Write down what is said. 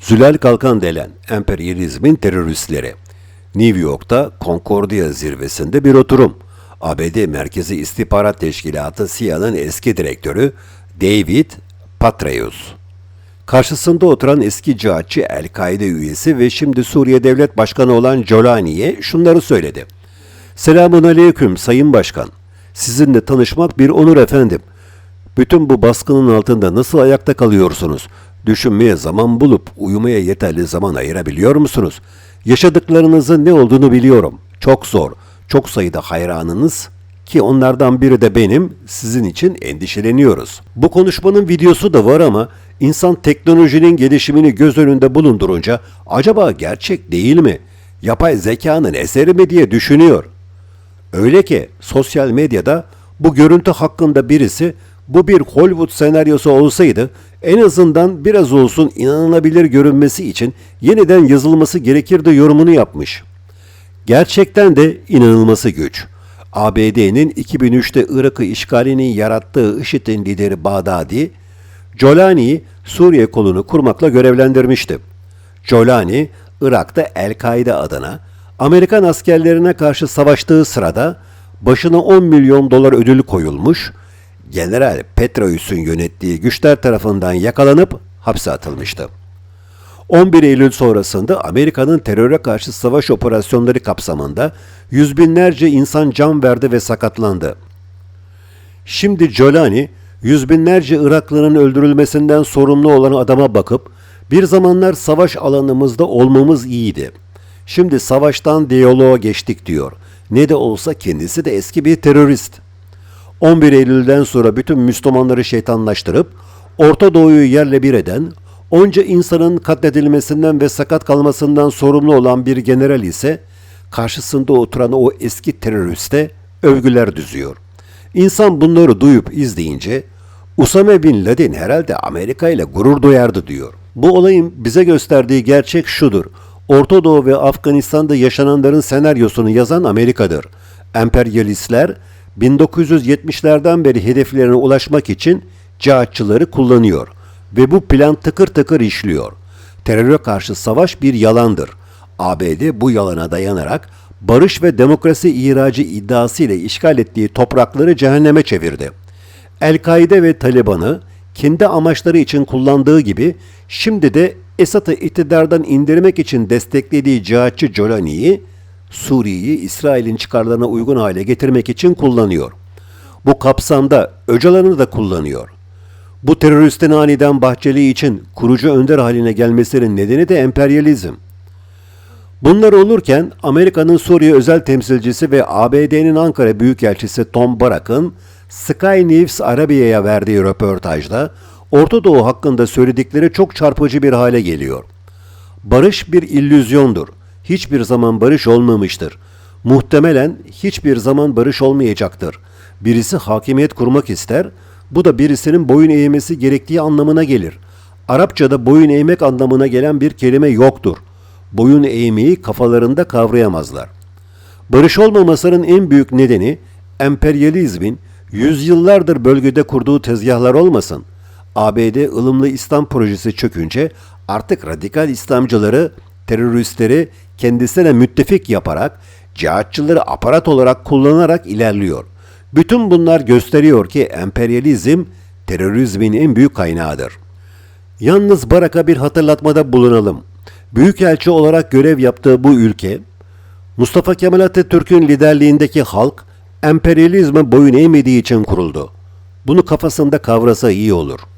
Zülal Kalkan delen emperyalizmin teröristleri. New York'ta Concordia zirvesinde bir oturum. ABD Merkezi İstihbarat Teşkilatı CIA'nın eski direktörü David Patreus. Karşısında oturan eski cihatçı El-Kaide üyesi ve şimdi Suriye Devlet Başkanı olan Jolani'ye şunları söyledi. Selamun Aleyküm Sayın Başkan. Sizinle tanışmak bir onur efendim. Bütün bu baskının altında nasıl ayakta kalıyorsunuz? Düşünmeye zaman bulup uyumaya yeterli zaman ayırabiliyor musunuz? Yaşadıklarınızın ne olduğunu biliyorum. Çok zor. Çok sayıda hayranınız ki onlardan biri de benim sizin için endişeleniyoruz. Bu konuşmanın videosu da var ama insan teknolojinin gelişimini göz önünde bulundurunca acaba gerçek değil mi? Yapay zekanın eseri mi diye düşünüyor. Öyle ki sosyal medyada bu görüntü hakkında birisi bu bir Hollywood senaryosu olsaydı en azından biraz olsun inanılabilir görünmesi için yeniden yazılması gerekirdi yorumunu yapmış. Gerçekten de inanılması güç. ABD'nin 2003'te Irak'ı işgalinin yarattığı IŞİD'in lideri Bağdadi, Jolani'yi Suriye kolunu kurmakla görevlendirmişti. Jolani, Irak'ta El-Kaide adına Amerikan askerlerine karşı savaştığı sırada başına 10 milyon dolar ödül koyulmuş, General Petraeus'un yönettiği güçler tarafından yakalanıp hapse atılmıştı. 11 Eylül sonrasında Amerika'nın teröre karşı savaş operasyonları kapsamında yüz binlerce insan can verdi ve sakatlandı. Şimdi Jolani, yüz binlerce Iraklı'nın öldürülmesinden sorumlu olan adama bakıp, bir zamanlar savaş alanımızda olmamız iyiydi. Şimdi savaştan diyaloğa geçtik diyor. Ne de olsa kendisi de eski bir terörist. 11 Eylül'den sonra bütün Müslümanları şeytanlaştırıp, Orta Doğu'yu yerle bir eden, onca insanın katledilmesinden ve sakat kalmasından sorumlu olan bir general ise, karşısında oturan o eski teröriste övgüler düzüyor. İnsan bunları duyup izleyince Usame Bin Laden herhalde Amerika ile gurur duyardı diyor. Bu olayın bize gösterdiği gerçek şudur. Orta Doğu ve Afganistan'da yaşananların senaryosunu yazan Amerika'dır. Emperyalistler 1970'lerden beri hedeflerine ulaşmak için cihatçıları kullanıyor ve bu plan tıkır tıkır işliyor. Teröre karşı savaş bir yalandır. ABD bu yalana dayanarak barış ve demokrasi ihracı iddiası ile işgal ettiği toprakları cehenneme çevirdi. El-Kaide ve Taliban'ı kendi amaçları için kullandığı gibi şimdi de Esad'ı iktidardan indirmek için desteklediği cihatçı Jolani'yi Suriye'yi İsrail'in çıkarlarına uygun hale getirmek için kullanıyor. Bu kapsamda Öcalan'ı da kullanıyor. Bu teröristin aniden Bahçeli için kurucu önder haline gelmesinin nedeni de emperyalizm. Bunlar olurken Amerika'nın Suriye özel temsilcisi ve ABD'nin Ankara Büyükelçisi Tom Barak'ın Sky News Arabia'ya verdiği röportajda Orta Doğu hakkında söyledikleri çok çarpıcı bir hale geliyor. Barış bir illüzyondur. Hiçbir zaman barış olmamıştır. Muhtemelen hiçbir zaman barış olmayacaktır. Birisi hakimiyet kurmak ister, bu da birisinin boyun eğmesi gerektiği anlamına gelir. Arapçada boyun eğmek anlamına gelen bir kelime yoktur. Boyun eğmeyi kafalarında kavrayamazlar. Barış olmamasının en büyük nedeni emperyalizmin yüzyıllardır bölgede kurduğu tezgahlar olmasın. ABD ılımlı İslam projesi çökünce artık radikal İslamcıları, teröristleri kendisine müttefik yaparak cihatçıları aparat olarak kullanarak ilerliyor. Bütün bunlar gösteriyor ki emperyalizm terörizmin en büyük kaynağıdır. Yalnız Barak'a bir hatırlatmada bulunalım. Büyükelçi olarak görev yaptığı bu ülke, Mustafa Kemal Atatürk'ün liderliğindeki halk emperyalizme boyun eğmediği için kuruldu. Bunu kafasında kavrasa iyi olur.''